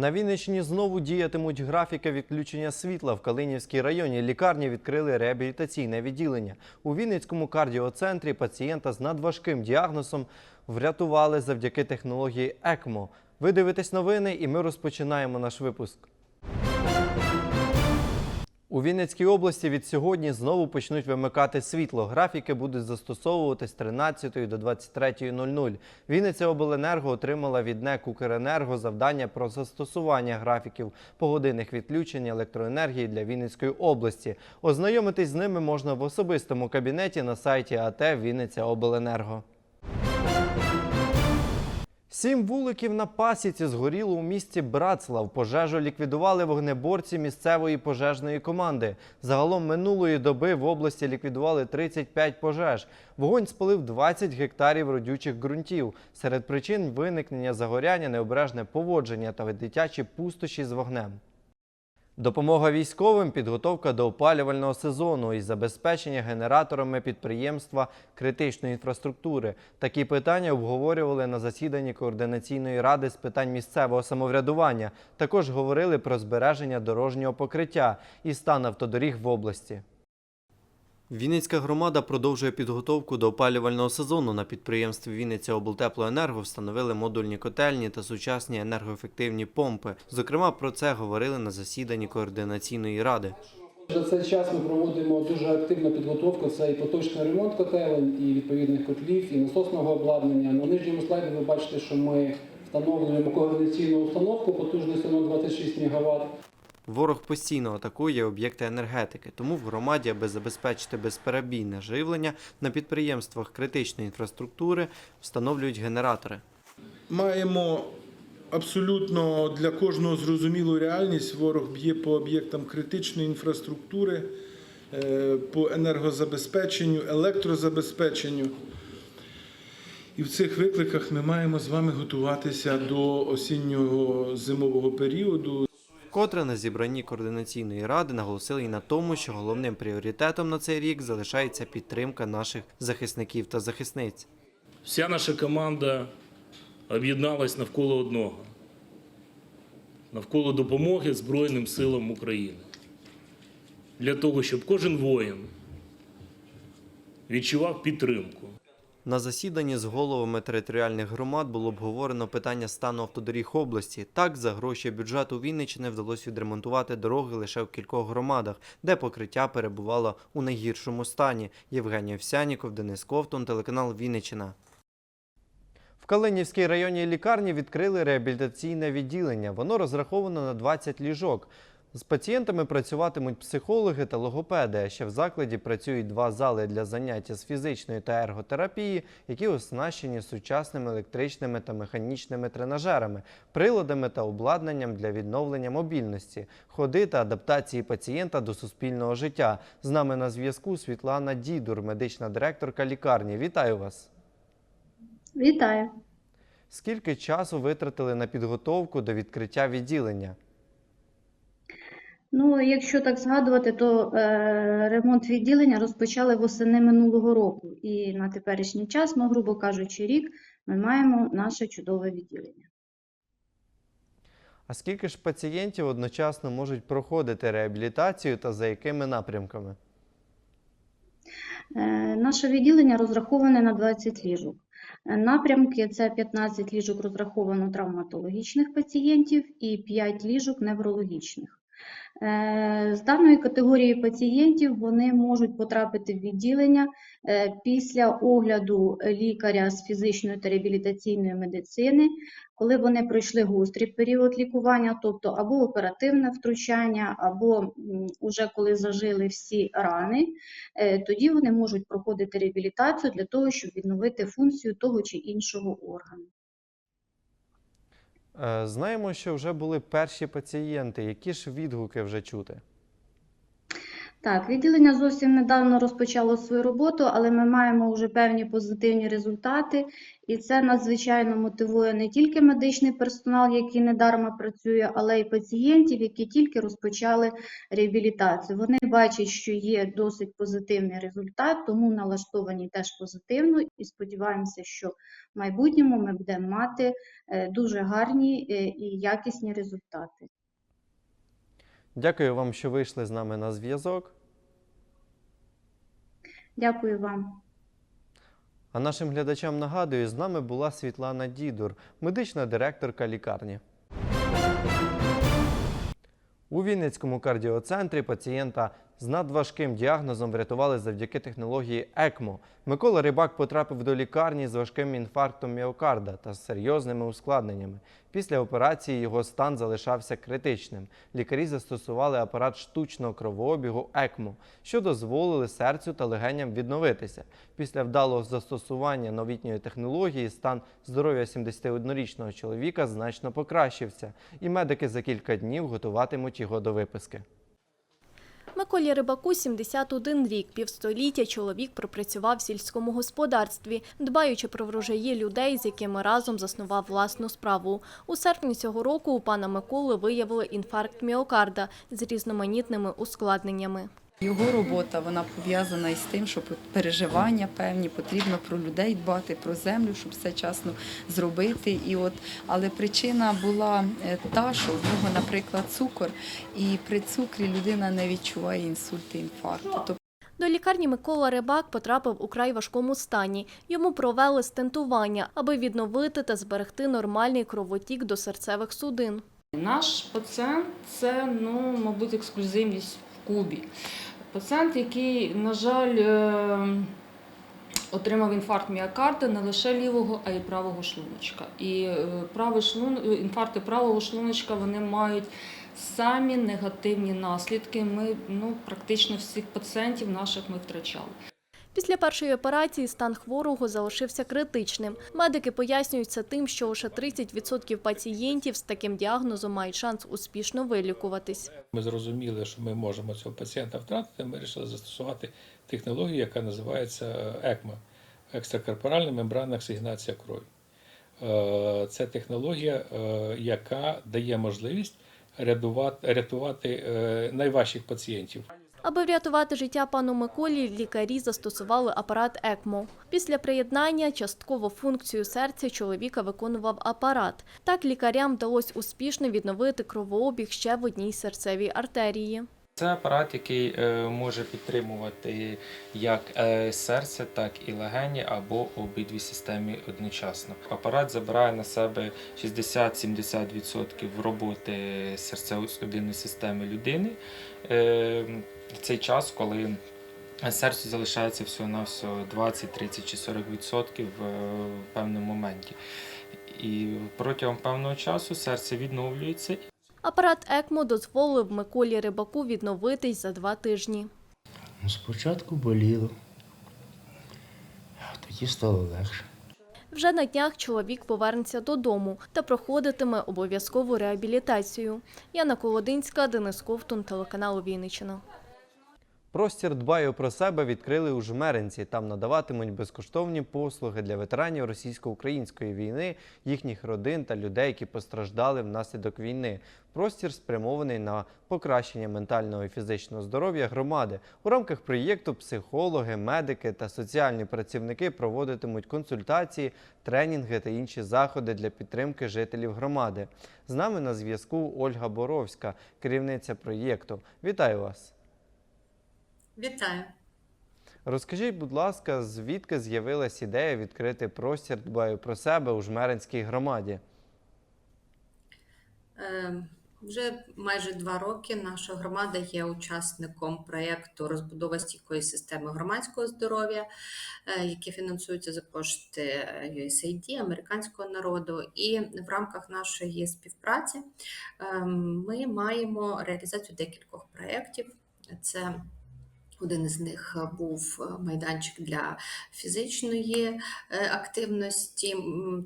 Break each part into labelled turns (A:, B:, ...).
A: На Вінниччині знову діятимуть графіки відключення світла. В Калинівській районі лікарні відкрили реабілітаційне відділення. У Вінницькому кардіоцентрі пацієнта з надважким діагнозом врятували завдяки технології ЕКМО. Ви дивитесь новини, і ми розпочинаємо наш випуск. У Вінницькій області від сьогодні знову почнуть вимикати світло. Графіки будуть застосовувати з 13 до 23.00. Вінниця обленерго отримала від НЕК «Укренерго» завдання про застосування графіків погодинних відключень електроенергії для Вінницької області. Ознайомитись з ними можна в особистому кабінеті на сайті АТ Вінниця Обленерго. Сім вуликів на пасіці згоріло у місті Братслав. Пожежу ліквідували вогнеборці місцевої пожежної команди. Загалом минулої доби в області ліквідували 35 пожеж. Вогонь спалив 20 гектарів родючих ґрунтів. Серед причин виникнення загоряння, необережне поводження та дитячі пустощі з вогнем. Допомога військовим, підготовка до опалювального сезону і забезпечення генераторами підприємства критичної інфраструктури. Такі питання обговорювали на засіданні координаційної ради з питань місцевого самоврядування. Також говорили про збереження дорожнього покриття і стан автодоріг в області. Вінницька громада продовжує підготовку до опалювального сезону. На підприємстві Вінниця облтеплоенерго встановили модульні котельні та сучасні енергоефективні помпи. Зокрема, про це говорили на засіданні координаційної ради.
B: За цей час ми проводимо дуже активну підготовку. Це і поточний ремонт котелень, і відповідних котлів, і насосного обладнання. На нижньому слайді ви бачите, що ми встановлюємо координаційну установку потужністю на 26 МВт.
A: Ворог постійно атакує об'єкти енергетики, тому в громаді, аби забезпечити безперебійне живлення, на підприємствах критичної інфраструктури встановлюють генератори.
C: Маємо абсолютно для кожного зрозумілу реальність. Ворог б'є по об'єктам критичної інфраструктури, е, по енергозабезпеченню, електрозабезпеченню. І в цих викликах ми маємо з вами готуватися до осіннього зимового періоду.
A: Вкотре на зібранні координаційної ради наголосили і на тому, що головним пріоритетом на цей рік залишається підтримка наших захисників та захисниць.
D: Вся наша команда об'єдналась навколо одного навколо допомоги Збройним силам України. Для того, щоб кожен воїн відчував підтримку.
A: На засіданні з головами територіальних громад було обговорено питання стану автодоріг області. Так, за гроші бюджету Вінниччини вдалося відремонтувати дороги лише в кількох громадах, де покриття перебувало у найгіршому стані. Євгеній Овсяніков, Денис Ковтун, телеканал Вінниччина. В Калинівській районній лікарні відкрили реабілітаційне відділення. Воно розраховано на 20 ліжок. З пацієнтами працюватимуть психологи та логопеди. А ще в закладі працюють два зали для заняття з фізичної та ерготерапії, які оснащені сучасними електричними та механічними тренажерами, приладами та обладнанням для відновлення мобільності, ходи та адаптації пацієнта до суспільного життя. З нами на зв'язку Світлана Дідур, медична директорка лікарні. Вітаю вас!
E: Вітаю.
A: Скільки часу витратили на підготовку до відкриття відділення?
E: Ну, якщо так згадувати, то е, ремонт відділення розпочали восени минулого року. І на теперішній час, ну, грубо кажучи, рік ми маємо наше чудове відділення.
A: А скільки ж пацієнтів одночасно можуть проходити реабілітацію та за якими напрямками?
E: Е, наше відділення розраховане на 20 ліжок. Напрямки це 15 ліжок розраховано травматологічних пацієнтів і 5 ліжок неврологічних. Е, З даної категорії пацієнтів вони можуть потрапити в відділення е, після огляду лікаря з фізичної та реабілітаційної медицини, коли вони пройшли гострий період лікування, тобто або оперативне втручання, або м, уже коли зажили всі рани, е, тоді вони можуть проходити реабілітацію для того, щоб відновити функцію того чи іншого органу.
A: Е, Знаємо, що вже були перші пацієнти. Які ж відгуки вже чути?
E: Так, відділення зовсім недавно розпочало свою роботу, але ми маємо вже певні позитивні результати, і це надзвичайно мотивує не тільки медичний персонал, який недарма працює, але й пацієнтів, які тільки розпочали реабілітацію. Вони бачать, що є досить позитивний результат, тому налаштовані теж позитивно і сподіваємося, що в майбутньому ми будемо мати е, дуже гарні е, і якісні результати.
A: Дякую вам, що вийшли з нами на зв'язок.
E: Дякую вам.
A: А нашим глядачам нагадую, з нами була Світлана Дідур, медична директорка лікарні. У Вінницькому кардіоцентрі пацієнта з надважким діагнозом врятували завдяки технології ЕКМО. Микола Рибак потрапив до лікарні з важким інфарктом міокарда та серйозними ускладненнями. Після операції його стан залишався критичним. Лікарі застосували апарат штучного кровообігу ЕКМО, що дозволили серцю та легеням відновитися. Після вдалого застосування новітньої технології стан здоров'я 71-річного чоловіка значно покращився, і медики за кілька днів готуватимуть його до виписки.
F: Миколі Рибаку 71 рік. Півстоліття чоловік пропрацював в сільському господарстві, дбаючи про врожаї людей, з якими разом заснував власну справу. У серпні цього року у пана Миколи виявили інфаркт міокарда з різноманітними ускладненнями.
G: Його робота вона пов'язана із тим, що переживання певні, потрібно про людей дбати, про землю, щоб все часно зробити. І от, але причина була е, та, що в нього, наприклад, цукор, і при цукрі людина не відчуває інсульту, інфаркту.
F: До лікарні Микола Рибак потрапив у край важкому стані. Йому провели стентування, аби відновити та зберегти нормальний кровотік до серцевих судин.
H: Наш пацієнт це, ну, мабуть, ексклюзивність в Кубі. Пацієнт, який, на жаль, е, отримав інфаркт міокарда не лише лівого, а й правого шлуночка. І е, правий шлун... інфаркти правого шлуночка вони мають самі негативні наслідки. Ми ну, практично всіх пацієнтів наших ми втрачали.
F: Після першої операції стан хворого залишився критичним. Медики пояснюють це тим, що лише 30% пацієнтів з таким діагнозом мають шанс успішно вилікуватись.
I: Ми зрозуміли, що ми можемо цього пацієнта втратити. Ми вирішили застосувати технологію, яка називається ЕКМО екстракорпоральна мембранна оксигенація крові. Е, Це технологія, е, яка дає можливість рятувати, рятувати е, найважчих пацієнтів.
F: Аби врятувати життя пану Миколі, лікарі застосували апарат ЕКМО. Після приєднання частково функцію серця чоловіка виконував апарат. Так лікарям вдалося успішно відновити кровообіг ще в одній серцевій артерії.
J: Це апарат, який е, може підтримувати як е, серце, так і легені або обидві системи одночасно. Апарат забирає на себе 60-70% роботи серцево-судинної системи людини. Е, В цей час, коли серцю залишається всього-навсього 20, 30 чи 40% в певному моменті. І протягом певного часу серце відновлюється
F: Апарат ЕКМО дозволив Миколі Рибаку відновитись за два тижні.
K: Ну, Спочатку боліло, а тоді стало легше.
F: Вже на днях чоловік повернеться додому та проходитиме обов'язкову реабілітацію. Яна Колодинська, Денис Ковтун, телеканал Вінниччина.
A: Простір дбаю про себе відкрили у Жмеринці. Там надаватимуть безкоштовні послуги для ветеранів російсько-української війни, їхніх родин та людей, які постраждали внаслідок війни. Простір спрямований на покращення ментального і фізичного здоров'я громади. У рамках проєкту психологи, медики та соціальні працівники проводитимуть консультації, тренінги та інші заходи для підтримки жителів громади. З нами на зв'язку Ольга Боровська, керівниця проєкту. Вітаю вас!
L: Вітаю.
A: Розкажіть, будь ласка, звідки з'явилась ідея відкрити простір дбаю про себе у Жмеринській громаді?
L: Е, Вже майже два роки наша громада є учасником проєкту розбудова стійкої системи громадського здоров'я, е, який фінансується за кошти USAID, американського народу. І в рамках нашої співпраці е, ми маємо реалізацію декількох проєктів. Це Один із них е, був е, майданчик для фізичної е, активності,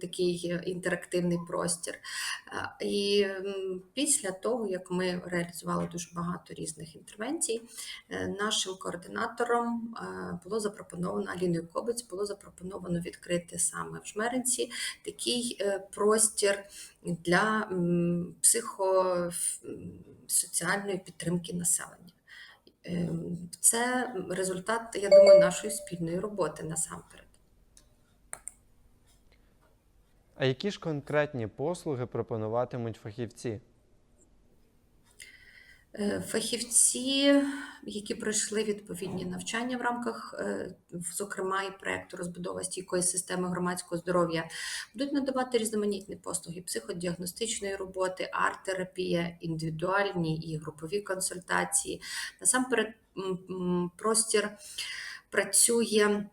L: такий інтерактивний простір. І після того, як ми реалізували дуже багато різних інтервенцій, нашим координатором було запропоновано Аліною Кобець було запропоновано відкрити саме в Жмеринці такий простір для психосоціальної підтримки населення. Ем, Це результат, я думаю, нашої спільної роботи насамперед.
A: А які ж конкретні послуги пропонуватимуть фахівці?
L: Е, Фахівці, які пройшли відповідні навчання в рамках, е, зокрема, і проєкту розбудова стійкої системи громадського здоров'я, будуть надавати різноманітні послуги психодіагностичної роботи, арт-терапія, індивідуальні і групові консультації. Насамперед, простір працює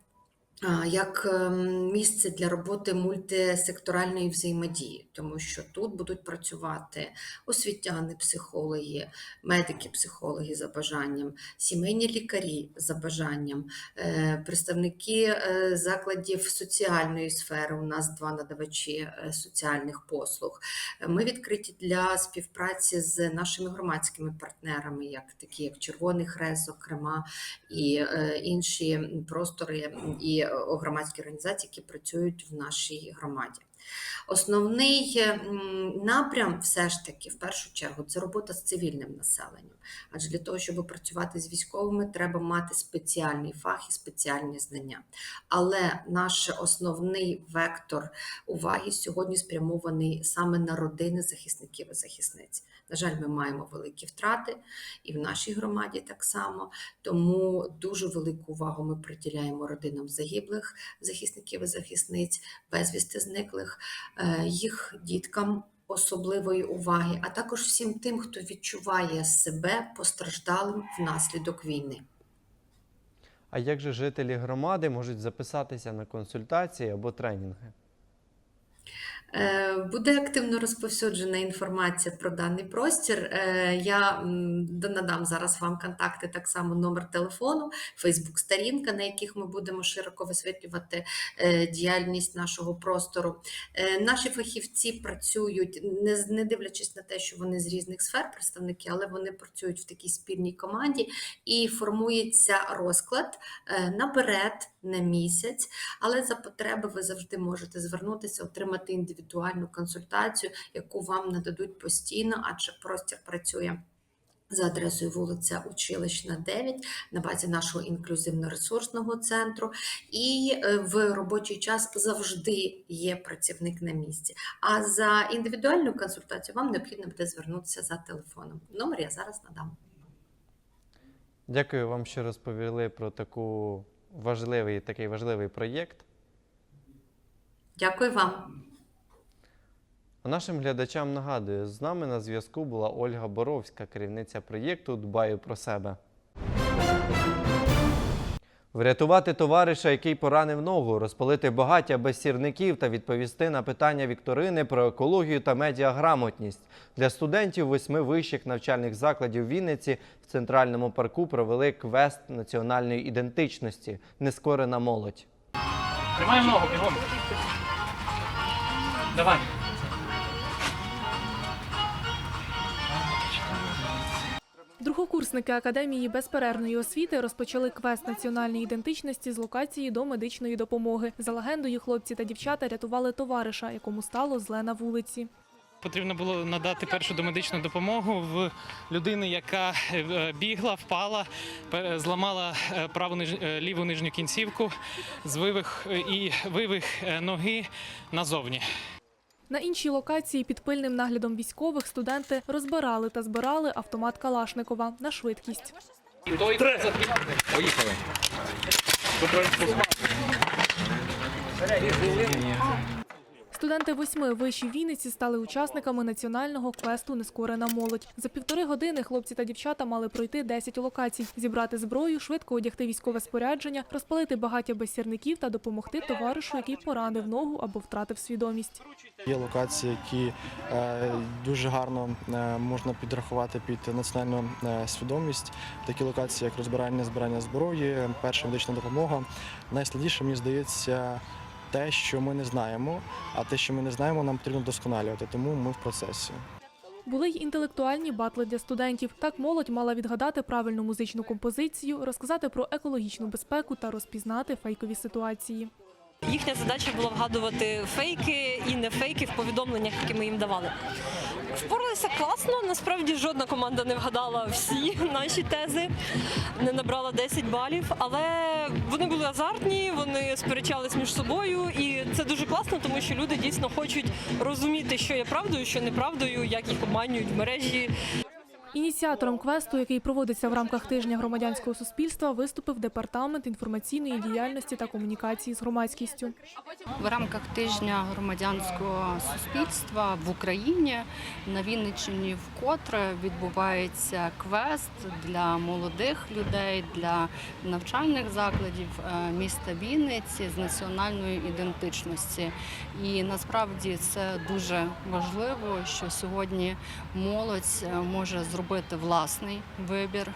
L: як ем, місце для роботи мультисекторальної взаємодії, тому що тут будуть працювати освітяни, психологи, медики, психологи за бажанням, сімейні лікарі за бажанням, е, представники е, закладів соціальної сфери. У нас два надавачі е, соціальних послуг. Ми відкриті для співпраці з нашими громадськими партнерами, як такі як Червоний Хрест, зокрема, і інші простори і громадські організації, які працюють в нашій громаді. Основний напрям, все ж таки, в першу чергу, це робота з цивільним населенням. Адже для того, щоб працювати з військовими, треба мати спеціальний фах і спеціальні знання. Але наш основний вектор уваги сьогодні спрямований саме на родини захисників і захисниць. На жаль, ми маємо великі втрати і в нашій громаді так само. Тому дуже велику увагу ми приділяємо родинам загиблих захисників і захисниць, безвісти зниклих, е, їх діткам особливої уваги, а також всім тим, хто відчуває себе постраждалим внаслідок війни.
A: А як же жителі громади можуть записатися на консультації або тренінги?
L: Е, Буде активно розповсюджена інформація про даний простір. Е, Я надам зараз вам контакти, так само номер телефону, Фейсбук-сторінка, на яких ми будемо широко висвітлювати е, діяльність нашого простору. Наші фахівці працюють, не, дивлячись на те, що вони з різних сфер представники, але вони працюють в такій спільній команді і формується розклад наперед на місяць. Але за потреби ви завжди можете звернутися, отримати індивідуальну консультацію, яку вам нададуть постійно, адже простір працює. За адресою вулиця Училищна, 9 на базі нашого інклюзивно-ресурсного центру, і е, в робочий час завжди є працівник на місці. А за індивідуальну консультацію вам необхідно буде звернутися за телефоном. Номер я зараз надам.
A: Дякую вам, що розповіли про таку важливий, такий важливий проєкт.
L: Дякую вам.
A: А нашим глядачам нагадую, з нами на зв'язку була Ольга Боровська, керівниця проєкту Дбаю про себе. Врятувати товариша, який поранив ногу, розпалити багаття без сірників та відповісти на питання вікторини про екологію та медіаграмотність. Для студентів восьми вищих навчальних закладів Вінниці в центральному парку провели квест національної ідентичності Нескорена молодь.
M: Тримаємо ногу, бігом. Давай.
N: Другокурсники Академії безперервної освіти розпочали квест національної ідентичності з локації до медичної допомоги. За легендою, хлопці та дівчата рятували товариша, якому стало зле на вулиці.
M: Потрібно було надати першу домедичну допомогу в людини, яка е, бігла, впала, зламала е, праву е, ліву нижню кінцівку з вивих е, і вивих ноги назовні.
N: На іншій локації під пильним наглядом військових студенти розбирали та збирали автомат Калашникова на швидкість.
M: Поїхали.
N: Студенти восьми вишів Вінниці стали учасниками національного квесту Нескорена молодь. За півтори години хлопці та дівчата мали пройти 10 локацій, зібрати зброю, швидко одягти військове спорядження, розпалити багаття без сірників та допомогти товаришу, який поранив ногу або втратив свідомість.
O: Є локації, які е, дуже гарно е, можна підрахувати під національну е, свідомість. Такі локації, як розбирання, збирання зброї, перша медична допомога. Найскладніше, мені здається, те, що ми не знаємо, а те, що ми не знаємо, нам потрібно вдосконалювати, тому ми в процесі.
N: Були й інтелектуальні батли для студентів. Так молодь мала відгадати правильну музичну композицію, розказати про екологічну безпеку та розпізнати фейкові ситуації.
P: Їхня задача була вгадувати фейки і не фейки в повідомленнях, які ми їм давали. Впоралися класно. Насправді жодна команда не вгадала всі наші тези, не набрала 10 балів. Але вони були азартні, вони сперечались між собою, і це дуже класно, тому що люди дійсно хочуть розуміти, що є правдою, що неправдою, як їх обманюють в мережі.
N: Ініціатором квесту, який проводиться в рамках тижня громадянського суспільства, виступив департамент інформаційної діяльності та комунікації з громадськістю.
Q: В рамках тижня громадянського суспільства в Україні на Вінниччині вкотре відбувається квест для молодих людей, для навчальних закладів е, міста Вінниці з національної ідентичності. І насправді це дуже важливо, що сьогодні молодь е, може зробити власний вибір.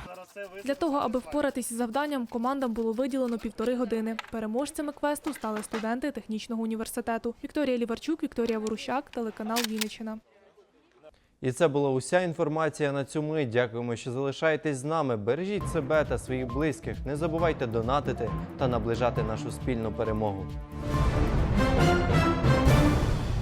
N: Для того, аби впоратись із завданням, командам було виділено півтори години. Переможцями квесту стали студенти технічного університету. Вікторія Ліварчук, Вікторія Ворущак, телеканал Вінниччина.
A: І це була уся інформація на цю мить. Дякуємо, що залишаєтесь з нами. Бережіть себе та своїх близьких. Не забувайте донатити та наближати нашу спільну перемогу.